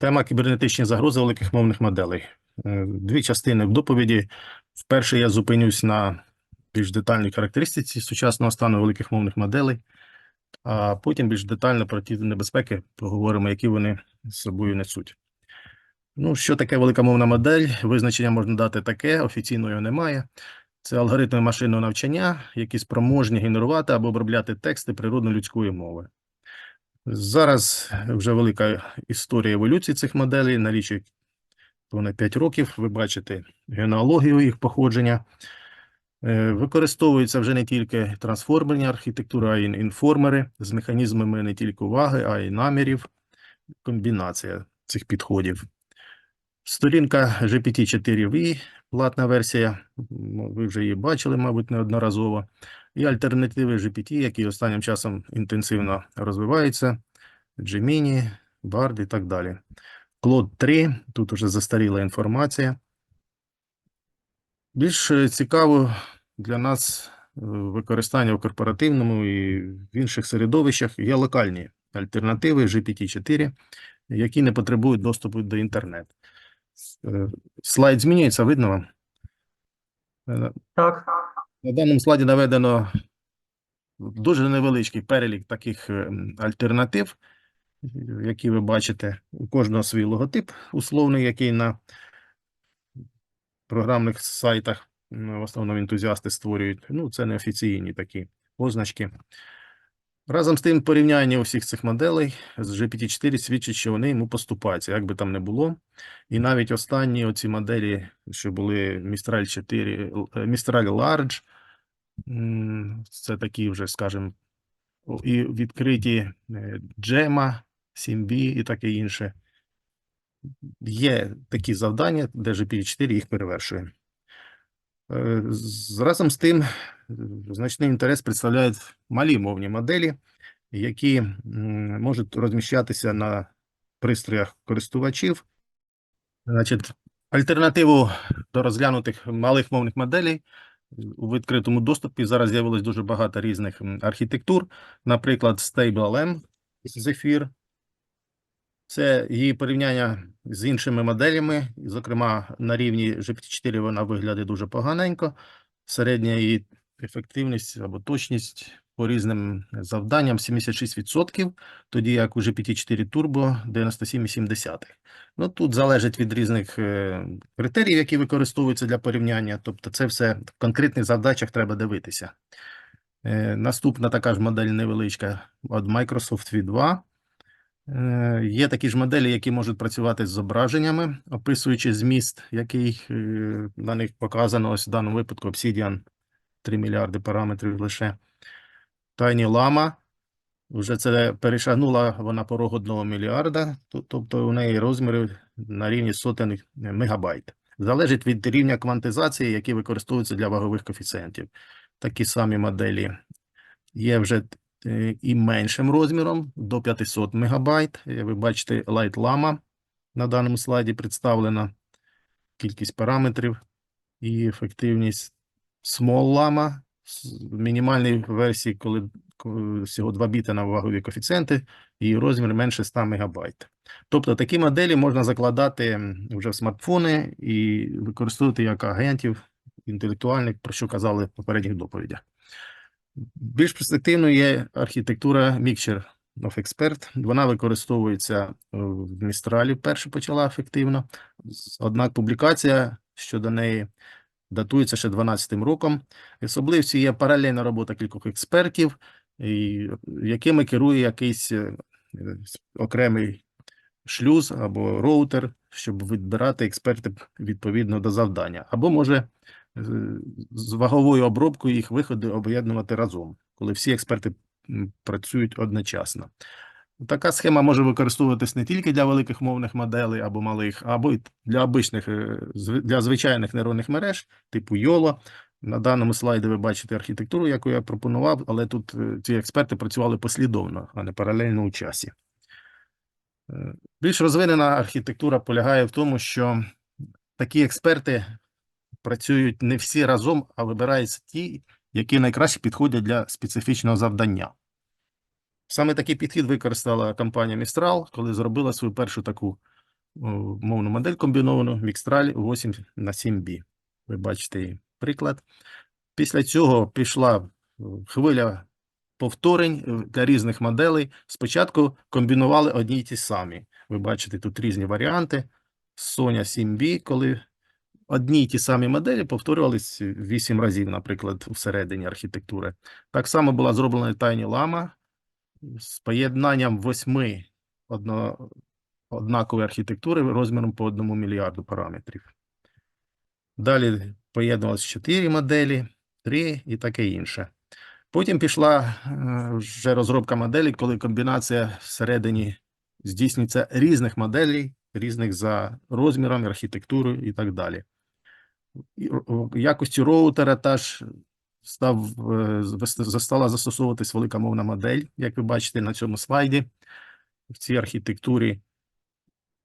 Тема кібернетичні загрози великих мовних моделей. Е, Дві частини в доповіді. Вперше я зупинюсь на більш детальній характеристиці сучасного стану великих мовних моделей, а потім більш детально про ті небезпеки поговоримо, які вони з собою несуть. Ну, що таке велика мовна модель? Визначення можна дати таке, офіційно його немає. Це алгоритми машинного навчання, які спроможні генерувати або обробляти тексти природно-людської мови. Зараз вже велика історія еволюції цих моделей, налічує понад 5 років. Ви бачите генеалогію їх походження. Е, Використовуються вже не тільки трансформерні архітектури, а й інформери з механізмами не тільки уваги, а й намірів. Комбінація цих підходів. Сторінка GPT-4V, платна версія, ви вже її бачили, мабуть, неодноразово. І альтернативи GPT, які останнім часом інтенсивно розвиваються, Gemini, Bard і так далі. Claude 3, тут уже застаріла інформація. Більш е, цікаво для нас е, використання в корпоративному і в інших середовищах є локальні альтернативи GPT-4, які не потребують доступу до інтернету. Е, Слайд змінюється, видно вам? Так, На даному слайді наведено дуже невеличкий перелік таких е, альтернатив, які ви бачите. У кожного свій логотип условний, який на програмних сайтах в основному ентузіасти створюють. Ну, це неофіційні такі позначки. Разом з тим, порівняння усіх цих моделей з GPT-4 свідчить, що вони йому поступаються, як би там не було. І навіть останні оці моделі, що були Mistral 4, л- е, Mistral Large, це такі вже, скажімо, і відкриті е, Gemma, 7B і таке інше. Є такі завдання, де GPT-4 їх перевершує. Разом з тим, е, значний інтерес представляють малі мовні моделі, які можуть розміщатися на пристроях користувачів. Значить, альтернативу до розглянутих малих мовних моделей у відкритому доступі зараз з'явилось дуже багато різних архітектур, наприклад, StableM Zephyr. Це її порівняння з іншими моделями, зокрема, на рівні GPT-4 вона виглядає дуже поганенько. Середня її ефективність або точність по різним завданням 76%, тоді як у GPT-4 Turbo 97,7%. Ну, тут залежить від різних е, критеріїв, які використовуються для порівняння. Тобто, це все в конкретних завдачах треба дивитися. Е, наступна така ж модель невеличка від Microsoft V2. Е, Є такі ж моделі, які можуть працювати з зображеннями, описуючи зміст, який е, на них показано. Ось в даному випадку Obsidian 3 мільярди параметрів лише. Tiny Llama вже це перешагнула вона порог одного мільярда, тобто у неї розміри на рівні сотень мегабайт. Залежить від рівня квантизації, які використовуються для вагових коефіцієнтів. Такі самі моделі є вже і меншим розміром до 500 мегабайт. Е, Ви бачите, Light Llama на даному слайді представлена кількість параметрів і ефективність Small Llama з мінімальної версії, коли всього 2 біта на вагові коефіцієнти, і розмір менше 100 мегабайт. Тобто такі моделі можна закладати вже в смартфони і використовувати як агентів інтелектуальних, про що казали в попередніх доповідях. Більш перспективною є архітектура Mixture of Expert. Вона використовується е, в Містралі, перше почала ефективно. Однак публікація щодо неї датується ще 12-м роком. Особливістю є паралельна робота кількох експертів, якими керує якийсь е, окремий шлюз або роутер, щоб відбирати експерти відповідно до завдання. Або може з ваговою обробкою їх виходи об'єднувати разом, коли всі експерти працюють одночасно. Така схема може використовуватись не тільки для великих мовних моделей або малих, або й для обичних, е, для звичайних нейронних мереж, типу YOLO. На даному слайді ви бачите архітектуру, яку я пропонував, але тут е, ці експерти працювали послідовно, а не паралельно у часі. Е, Більш розвинена архітектура полягає в тому, що такі експерти працюють не всі разом, а вибираються ті, які найкраще підходять для специфічного завдання. Саме такий підхід використала компанія Mistral, коли зробила свою першу таку мовну модель комбіновану Mixtral 8 на 7B. Ви бачите її приклад. Після цього пішла е, хвиля повторень е, для різних моделей. Спочатку комбінували одні й ті самі. Ви бачите тут різні варіанти. Sonya 7B, коли одні й ті самі моделі повторювались 8 разів, наприклад, всередині архітектури. Так само була зроблена Tiny Llama з поєднанням восьми одно, однакової архітектури розміром по одному мільярду параметрів. Далі поєднувалися 4 моделі, 3 і таке інше. Потім пішла е, вже розробка моделей, коли комбінація всередині здійснюється різних моделей, різних за розміром, архітектурою і так далі. В якості роутера теж став, е, стала застосовуватись велика мовна модель, як ви бачите на цьому слайді. В цій архітектурі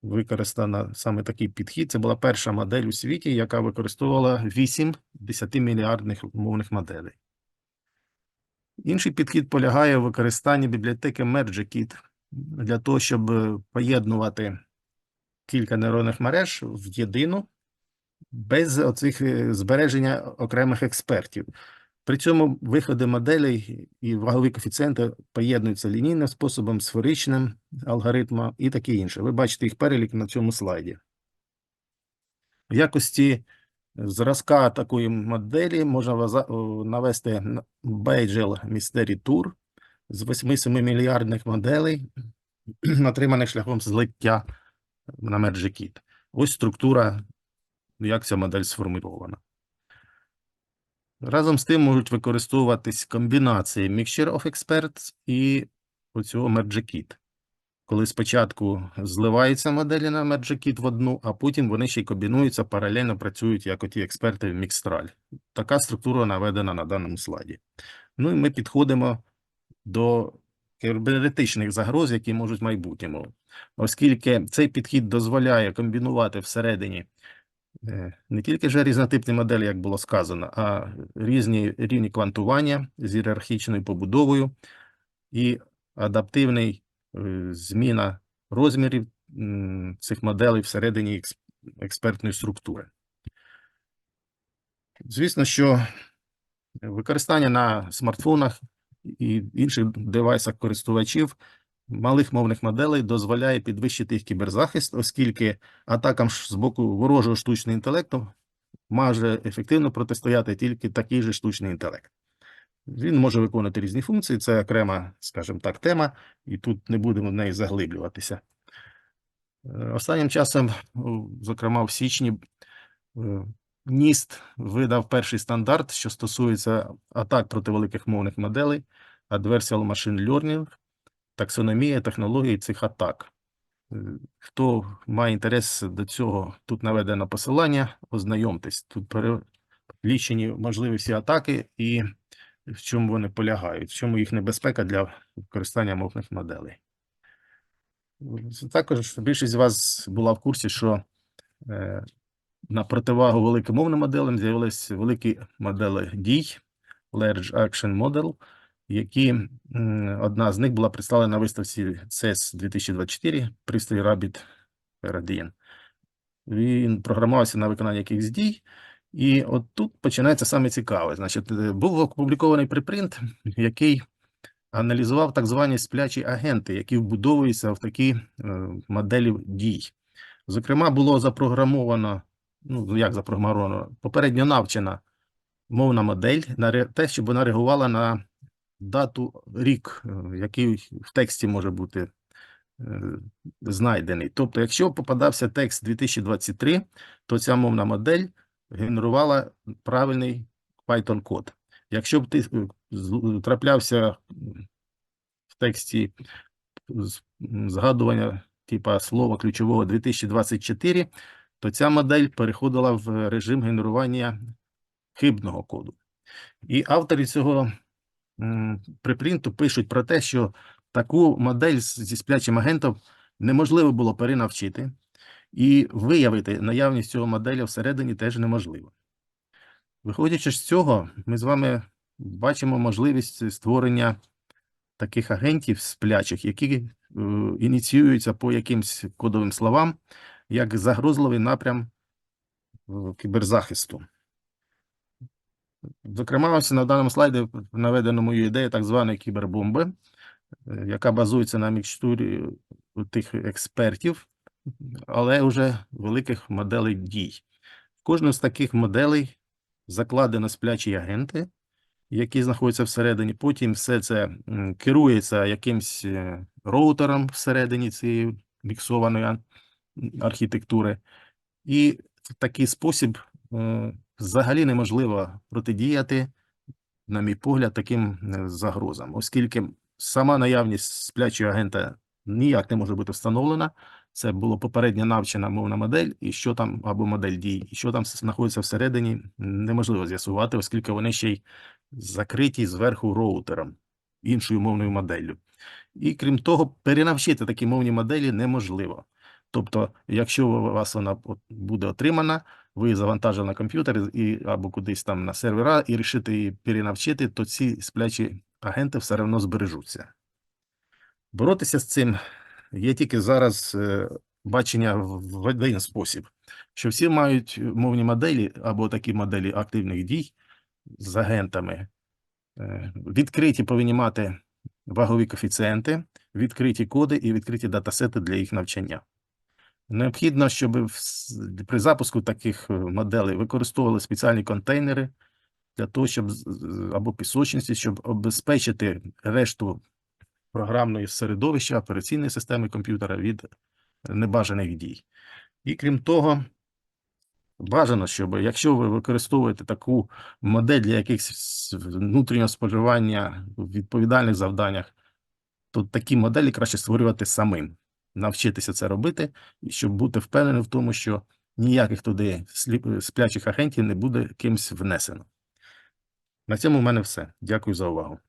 використана саме такий підхід. Це була перша модель у світі, яка використовувала 8 10-мільярдних мовних моделей. Інший підхід полягає в використанні бібліотеки MergeKit для того, щоб е, поєднувати кілька нейронних мереж в єдину без оцих е, збереження окремих експертів. При цьому виходи моделей і вагові коефіцієнти поєднуються лінійним способом, сферичним алгоритмом і таке інше. Ви бачите їх перелік на цьому слайді. В якості зразка такої моделі можна навести Beigel Mystery Tour з 8-7 мільярдних моделей, отриманих шляхом злиття на MergeKit. Ось структура, як ця модель сформульована. Разом з тим можуть використовуватись комбінації Mixture of Experts і оцього MergeKit. Коли спочатку зливаються моделі на MergeKit в одну, а потім вони ще й комбінуються, паралельно працюють як оті експерти в Mixtral. Така структура наведена на даному слайді. Ну і ми підходимо до кібернетичних загроз, які можуть в майбутньому. Оскільки цей підхід дозволяє комбінувати всередині не тільки ж різнотипні моделі, як було сказано, а різні рівні квантування з ієрархічною побудовою і адаптивний е, зміна розмірів цих моделей всередині експертної структури. Звісно, що використання на смартфонах і інших девайсах користувачів малих мовних моделей дозволяє підвищити їх кіберзахист, оскільки атакам з боку ворожого штучного інтелекту може ефективно протистояти тільки такий же штучний інтелект. Він може виконувати різні функції, це окрема, скажімо так, тема, і тут не будемо в неї заглиблюватися. Е, Останнім часом, зокрема в січні, е, НІСТ видав перший стандарт, що стосується атак проти великих мовних моделей, Adversarial Machine Learning, таксономія технології цих атак. Е, Хто має інтерес до цього, тут наведено посилання, ознайомтесь. Тут перелічені можливі всі атаки і в чому вони полягають, в чому їх небезпека для використання мовних моделей. Також більшість з вас була в курсі, що е, на противагу великим мовним моделям з'явилися великі модели дій, Large Action Model, які одна з них була представлена на виставці CES 2024 пристрій Rabbit Paradine. Він програмувався на виконання якихось дій, і от тут починається саме цікаве. Значить, е, був опублікований припринт, який аналізував так звані сплячі агенти, які вбудовуються в такі е, моделі дій. Зокрема, було запрограмовано, ну як запрограмовано, попередньо навчена мовна модель на те, щоб вона реагувала на дату рік, е, який в тексті може бути е, знайдений. Тобто, якщо попадався текст 2023, то ця мовна модель генерувала правильний Python-код. Якщо б ти е, траплявся в тексті згадування типа слова ключового 2024, то ця модель переходила в режим генерування хибного коду. І автори цього м, припринту пишуть про те, що таку модель зі сплячим агентом неможливо було перенавчити, і виявити наявність цього моделя всередині теж неможливо. Виходячи з цього, ми з вами бачимо можливість створення таких агентів сплячих, які е, ініціюються по якимсь кодовим словам, як загрозливий напрям е, кіберзахисту. Зокрема, ось на даному слайді наведено мою ідею так званої кібербомби, е, яка базується на мікстурі тих експертів, але вже великих моделей дій. В кожну з таких моделей закладено сплячі агенти, які знаходяться всередині. Потім все це керується якимсь е, роутером всередині цієї міксованої архітектури. І в такий спосіб взагалі неможливо протидіяти, на мій погляд, таким е, загрозам, оскільки сама наявність сплячого агента ніяк не може бути встановлена. Це було попередньо навчена мовна модель, і що там або модель дій, і що там знаходиться всередині, неможливо з'ясувати, оскільки вони ще й закриті зверху роутером, іншою мовною моделлю. І крім того, перенавчити такі мовні моделі неможливо. Тобто, якщо у вас вона буде отримана, ви завантажили на комп'ютер і або кудись там на сервера і рішите її перенавчити, то ці сплячі агенти все одно збережуться. Боротися з цим є тільки зараз е, бачення в один спосіб, що всі мають мовні моделі або такі моделі активних дій з агентами. е, Відкриті повинні мати вагові коефіцієнти, відкриті коди і відкриті датасети для їх навчання. Необхідно, щоб при запуску таких е, моделей використовували спеціальні контейнери для того, щоб або пісочниці, щоб обезпечити решту програмної середовища операційної системи комп'ютера від небажаних дій. І крім того, бажано, щоб якщо ви використовуєте таку модель для якихось внутрішнього споживання в відповідальних завданнях, то такі моделі краще створювати самим, навчитися це робити, щоб бути впевненим в тому, що ніяких туди сплячих агентів не буде кимось внесено. На цьому в мене все. Дякую за увагу.